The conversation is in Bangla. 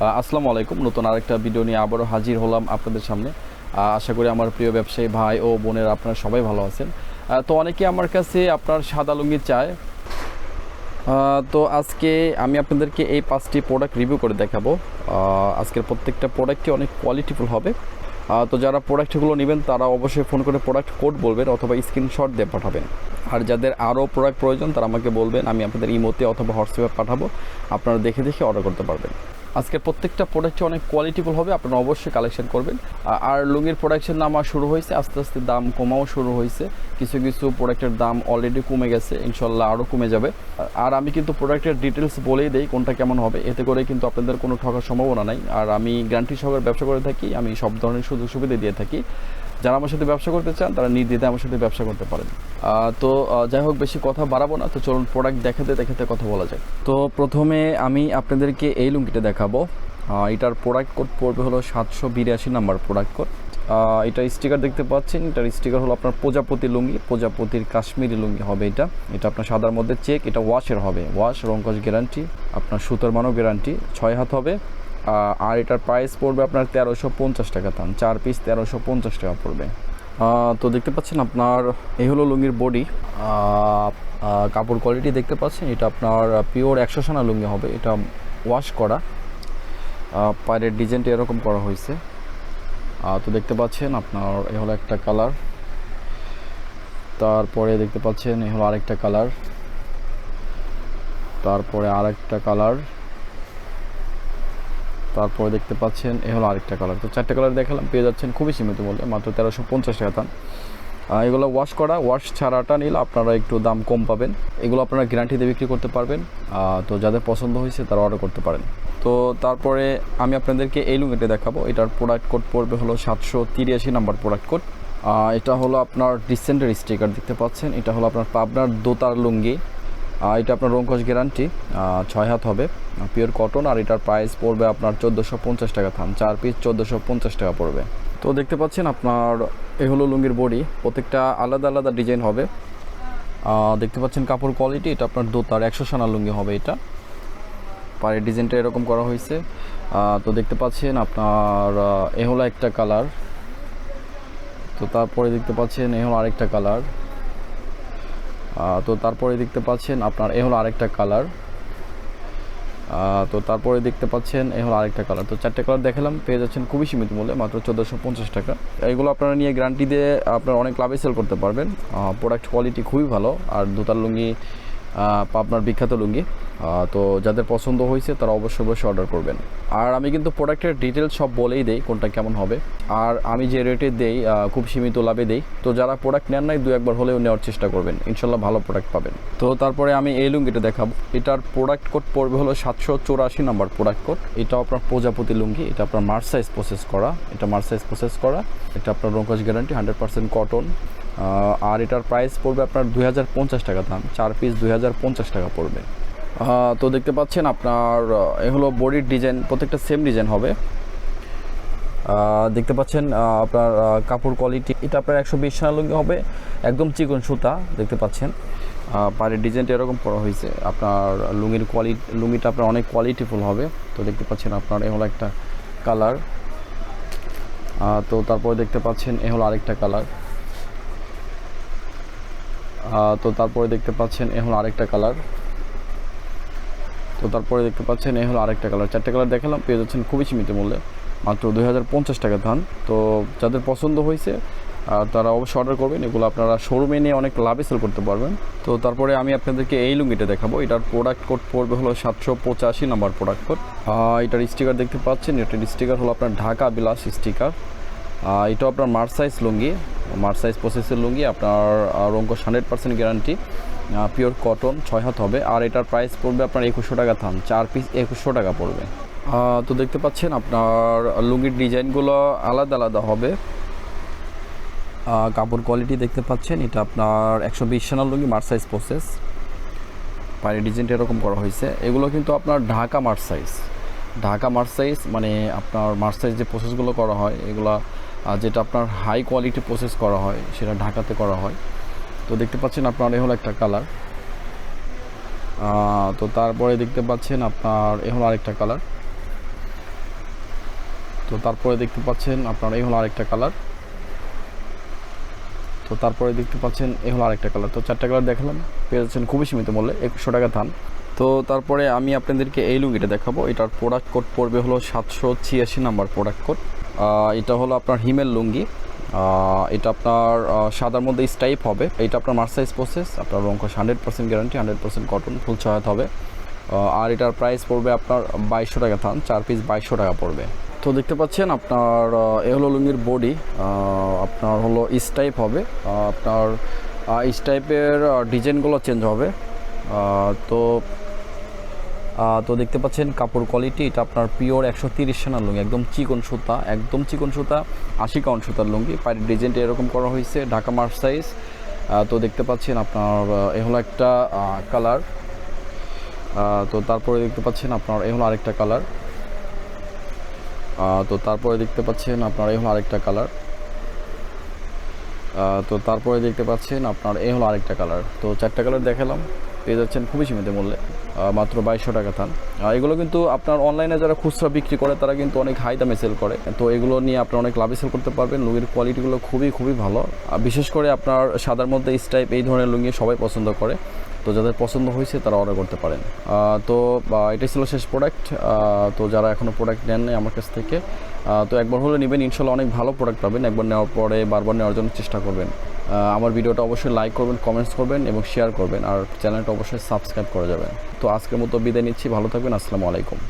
আসসালামু আলাইকুম। নতুন আরেকটা ভিডিও নিয়ে আবারও হাজির হলাম আপনাদের সামনে। আশা করি আমার প্রিয় ব্যবসায়ী ভাই ও বোনের আপনারা সবাই ভালো আছেন। তো অনেকে আমার কাছে আপনার সাদা লুঙ্গি চায়। তো আজকে আমি আপনাদেরকে এই পাঁচটি প্রোডাক্ট রিভিউ করে দেখাবো। আজকের প্রত্যেকটা প্রোডাক্টই অনেক কোয়ালিটিফুল হবে। তো যারা প্রোডাক্টগুলো নেবেন, তারা অবশ্যই ফোন করে প্রোডাক্ট কোড বলবেন অথবা স্ক্রিনশট দিয়ে পাঠাবেন। আর যাদের আরও প্রোডাক্ট প্রয়োজন, তারা আমাকে বলবেন, আমি আপনাদের ইমোতে অথবা হোয়াটসঅ্যাপে পাঠাবো। আপনারা দেখে দেখে অর্ডার করতে পারবেন। আজকে প্রত্যেকটা প্রোডাক্টই অনেক কোয়ালিটিফুল হবে, আপনারা অবশ্যই কালেকশন করবেন। আর লুঙ্গির প্রোডাকশন নামা শুরু হয়েছে, আস্তে আস্তে দাম কমাও শুরু হয়েছে। কিছু কিছু প্রোডাক্টের দাম অলরেডি কমে গেছে, ইনশাল্লাহ আরও কমে যাবে। আর আমি কিন্তু প্রোডাক্টের ডিটেলস বলেই দেই, কোনটা কেমন হবে। এতে করে কিন্তু আপনাদের কোনো ঠকার সম্ভাবনা নাই। আর আমি গ্যারান্টি সহকারে ব্যবসা করে থাকি, আমি সব ধরনের সুযোগ সুবিধা দিয়ে থাকি। যারা আমার সাথে ব্যবসা করতে চান, তারা নির্দ্বিধায় আমার সাথে ব্যবসা করতে পারেন। তো যাই হোক, বেশি কথা বাড়াবো না। তো চলুন প্রোডাক্ট দেখাতে দেখাতে কথা বলা যায় তো প্রথমে আমি আপনাদেরকে এই লুঙ্গিটা দেখাবো। এটার প্রোডাক্ট কোড পড়বে হলো সাতশো বিরাশি নাম্বার প্রোডাক্ট কোড এটা স্টিকার দেখতে পাচ্ছেন। এটার স্টিকার হলো আপনার প্রজাপতি লুঙ্গি। প্রজাপতির কাশ্মীরি লুঙ্গি হবে এটা। এটা আপনার সাদার মধ্যে চেক এটা ওয়াশের হবে। ওয়াশ রঙ্কশ গ্যারান্টি আপনার সুতোর মানও গ্যারান্টি ছয় হাত হবে। আর এটার প্রাইস পড়বে আপনার তেরোশো পঞ্চাশ টাকা দাম। চার পিস তেরোশো পঞ্চাশ টাকা পড়বে। তো দেখতে পাচ্ছেন আপনার এই হলো লুঙ্গির বডি কাপড় কোয়ালিটি দেখতে পাচ্ছেন, এটা আপনার পিওর একশো সোনা লুঙ্গি হবে। এটা ওয়াশ করা। পায়ের ডিজাইনটা এরকম করা হয়েছে। তো দেখতে পাচ্ছেন আপনার এ হলো একটা কালার তারপরে দেখতে পাচ্ছেন এ হলো আরেকটা কালার তারপরে আরেকটা কালার তারপরে দেখতে পাচ্ছেন, এ হলো আরেকটা কালার তো চারটে কালার দেখালাম, পেয়ে যাচ্ছেন খুবই সীমিত মূল্যে, মাত্র তেরোশো পঞ্চাশ টাকা দাম। এগুলো ওয়াশ করা ওয়াশ ছাড়াটা নিলে আপনারা একটু দাম কম পাবেন। এগুলো আপনারা গ্যারান্টিতে বিক্রি করতে পারবেন। তো যাদের পছন্দ হয়েছে তারা অর্ডার করতে পারেন। তো তারপরে আমি আপনাদেরকে এই লুঙ্গিটা দেখাবো। এটার প্রোডাক্ট কোড পড়বে হলো সাতশো তিরাশি নাম্বার প্রোডাক্ট কোড এটা হলো আপনার ডিসেন্টের স্টিকার দেখতে পাচ্ছেন। এটা হলো আপনার পাবনার দোতার লুঙ্গি। এটা আপনার রঙ্কশ গ্যারান্টি ছয় হাত হবে পিওর কটন আর এটার প্রাইস পড়বে আপনার চোদ্দোশো পঞ্চাশ টাকা থান চার পিস চোদ্দোশো পঞ্চাশ টাকা পড়বে। তো দেখতে পাচ্ছেন আপনার এ হলো লুঙ্গির বডি প্রত্যেকটা আলাদা আলাদা ডিজাইন হবে। দেখতে পাচ্ছেন কাপড় কোয়ালিটি এটা আপনার দোতার একশো সোনা লুঙ্গি হবে এটা। পায়ের ডিজাইনটা এরকম করা হয়েছে। তো দেখতে পাচ্ছেন আপনার এ হলো একটা কালার তো তারপরে দেখতে পাচ্ছেন এ হলো আরেকটা কালার তো তারপরে দেখতে পাচ্ছেন আপনার এ হলো আরেকটা কালার। তো তারপরে দেখতে পাচ্ছেন এ হলো আরেকটা কালার। তো চারটে কালার দেখালাম, পেয়ে যাচ্ছেন খুবই সীমিত মূল্যে, মাত্র চোদ্দোশো পঞ্চাশ টাকা। এগুলো আপনারা নিয়ে গ্যারান্টি দিয়ে আপনারা অনেক লাভে সেল করতে পারবেন। প্রোডাক্ট কোয়ালিটি খুবই ভালো, আর দোতার লুঙ্গি আপনার বিখ্যাত লুঙ্গি। তো যাদের পছন্দ হয়েছে, তারা অবশ্যই অবশ্যই অর্ডার করবেন। আর আমি কিন্তু প্রোডাক্টের ডিটেলস সব বলেই দেই, কোনটা কেমন হবে। আর আমি যে রেটে দেই খুব সীমিত লাভে দেই। তো যারা প্রোডাক্ট নেন নাই, দু একবার হলেও নেওয়ার চেষ্টা করবেন। ইনশাল্লাহ ভালো প্রোডাক্ট পাবেন। তো তারপরে আমি এই লুঙ্গিটা দেখাবো। এটার প্রোডাক্ট কোড পড়বে হলো সাতশো চৌরাশি নাম্বার প্রোডাক্ট কোড এটাও আপনার প্রজাপতি লুঙ্গি। এটা আপনার মার্সাইজ প্রসেস করা। এটা মার্সাইজ প্রসেস করা। এটা আপনার রঙ্কশ গ্যারান্টি হান্ড্রেড পার্সেন্ট কটন আর এটার প্রাইস পড়বে আপনার দুই হাজার পঞ্চাশ টাকা দাম। চার পিস দুই হাজার পঞ্চাশ টাকা পড়বে। তো দেখতে পাচ্ছেন আপনার এ হলো বডির ডিজাইন প্রত্যেকটা সেম ডিজাইন হবে। দেখতে পাচ্ছেন আপনার কাপড় কোয়ালিটি এটা আপনার একশো বিশ লুঙ্গি হবে। একদম চিকন সুতা, দেখতে পাচ্ছেন। পাড়ের ডিজাইনটা এরকম করা হয়েছে। আপনার লুঙ্গির কোয়ালিটি লুঙ্গিটা আপনার অনেক কোয়ালিটিফুল হবে। তো দেখতে পাচ্ছেন আপনার, এ হলো একটা কালার তো তারপরে দেখতে পাচ্ছেন, এ হলো আরেকটা কালার তো তারপরে দেখতে পাচ্ছেন এ হলো আরেকটা কালার তো তারপরে দেখতে পাচ্ছেন এই হলো আরেকটা কালার চারটে কালার দেখালাম, পেয়ে যাচ্ছেন খুবই সীমিত মূল্যে। মাত্র দুই হাজার পঞ্চাশ টাকা ধান। তো যাদের পছন্দ হয়েছে তারা অবশ্যই অর্ডার করবেন। এগুলো আপনারা শোরুমে নিয়ে অনেক লাভে সেল করতে পারবেন। তো তারপরে আমি আপনাদেরকে এই লুঙ্গিটা দেখাবো। এটার প্রোডাক্ট কোড পড়বে হলো সাতশো পঁচাশি নাম্বার প্রোডাক্ট কোড এটার স্টিকার দেখতে পাচ্ছেন। এটার স্টিকার হলো আপনার ঢাকা বিলাস স্টিকার এটাও আপনার মার্চ সাইজ লুঙ্গি। মার্চ সাইজ প্রসেসের লুঙ্গি, আপনার রঙ্কশ hundred percent guarantee pure cotton ছয় হাত হবে। আর এটার প্রাইস পড়বে আপনার একুশশো টাকা থাম চার পিস একুশশো টাকা পড়বে। তো দেখতে পাচ্ছেন আপনার লুঙ্গির ডিজাইনগুলো আলাদা আলাদা হবে। কাপড় কোয়ালিটি দেখতে পাচ্ছেন, এটা আপনার একশো বিশ সানার লুঙ্গি, মার্চ সাইজ প্রসেস পায়ের ডিজাইনটা এরকম করা হয়েছে। এগুলো কিন্তু আপনার Dhaka March size Dhaka March size মানে আপনার মার্চ সাইজ যে প্রসেসগুলো করা হয়, এগুলো যেটা আপনার হাই কোয়ালিটি প্রসেস করা হয়, সেটা ঢাকাতে করা হয়। তো দেখতে পাচ্ছেন আপনার, এ হলো একটা কালার তো তারপরে দেখতে পাচ্ছেন আপনার, এ হলো আরেকটা কালার তো তারপরে দেখতে পাচ্ছেন আপনার এই হলো আরেকটা কালার তো তারপরে দেখতে পাচ্ছেন এই হলো আরেকটা কালার তো চারটা কালার দেখালাম, পেয়ে যাচ্ছেন খুবই সীমিত মূল্যে একশো টাকা থান তো তারপরে আমি আপনাদেরকে এই লুঙ্গিটা দেখাবো। এটার প্রোডাক্ট কোড পড়বে হলো সাতশো ছিয়াশি নাম্বার প্রোডাক্ট কোড এটা হলো আপনার হিমেল লুঙ্গি। এটা আপনার সাদার মধ্যে স্টাইপ হবে। এটা আপনার মার্সাইজ প্রসেস আপনার রঙ্কশ hundred percent guarantee hundred percent cotton full সহায়তা হবে। আর এটার প্রাইস পড়বে আপনার বাইশশো টাকা থান, চার পিস বাইশশো টাকা পড়বে। তো দেখতে পাচ্ছেন আপনার এ হলো লুঙ্গির বডি আপনার হলো স্টাইপ হবে। আপনার স্টাইপের ডিজাইনগুলো চেঞ্জ হবে। তো তো দেখতে পাচ্ছেন কাপড় কোয়ালিটি এটা আপনার পিওর একশো তিরিশ সেনার লুঙ্গি, একদম চিকন সুতা, একদম চিকন সুতা আশি কাউন্ট সুতার লুঙ্গি। পায়ের ডিজাইনটা এরকম করা হয়েছে, ঢাকা মার্চ সাইজ তো দেখতে পাচ্ছেন আপনার এ হলো একটা কালার তো তারপরে দেখতে পাচ্ছেন আপনার, এ হলো আরেকটা কালার তো তারপরে দেখতে পাচ্ছেন আপনার এই হলো আরেকটা কালার তো তারপরে দেখতে পাচ্ছেন আপনার এই হলো আরেকটা কালার। তো চারটা কালার দেখালাম, পেয়ে যাচ্ছেন খুবই সীমিত মূল্যে মাত্র বাইশশো টাকা থান। এগুলো কিন্তু আপনার অনলাইনে যারা খুচরা বিক্রি করে, তারা কিন্তু অনেক হাই দামে সেল করে। তো এগুলো নিয়ে আপনার অনেক লাভে সেল করতে পারবেন। লুঙ্গির কোয়ালিটিগুলো খুবই খুবই ভালো। আর বিশেষ করে আপনার সাদার মধ্যে স্টাইপ এই ধরনের লুঙ্গি সবাই পছন্দ করে। তো যাদের পছন্দ হয়েছে, তারা অর্ডার করতে পারেন। তো এটাই ছিল শেষ প্রোডাক্ট তো যারা এখনও প্রোডাক্ট নেন নাই আমার কাছ থেকে তো একবার হলে নেবেন, ইনশাল্লাহ অনেক ভালো প্রোডাক্ট পাবেন। একবার নেওয়ার পরে বারবার নেওয়ার জন্য চেষ্টা করবেন। আমার ভিডিওটা অবশ্যই লাইক করবেন কমেন্টস করবেন এবং শেয়ার করবেন। আর চ্যানেলটা অবশ্যই সাবস্ক্রাইব করে যাবে তো আজকের মতো বিদায় নিচ্ছি, ভালো থাকবেন, আসসালামু আলাইকুম।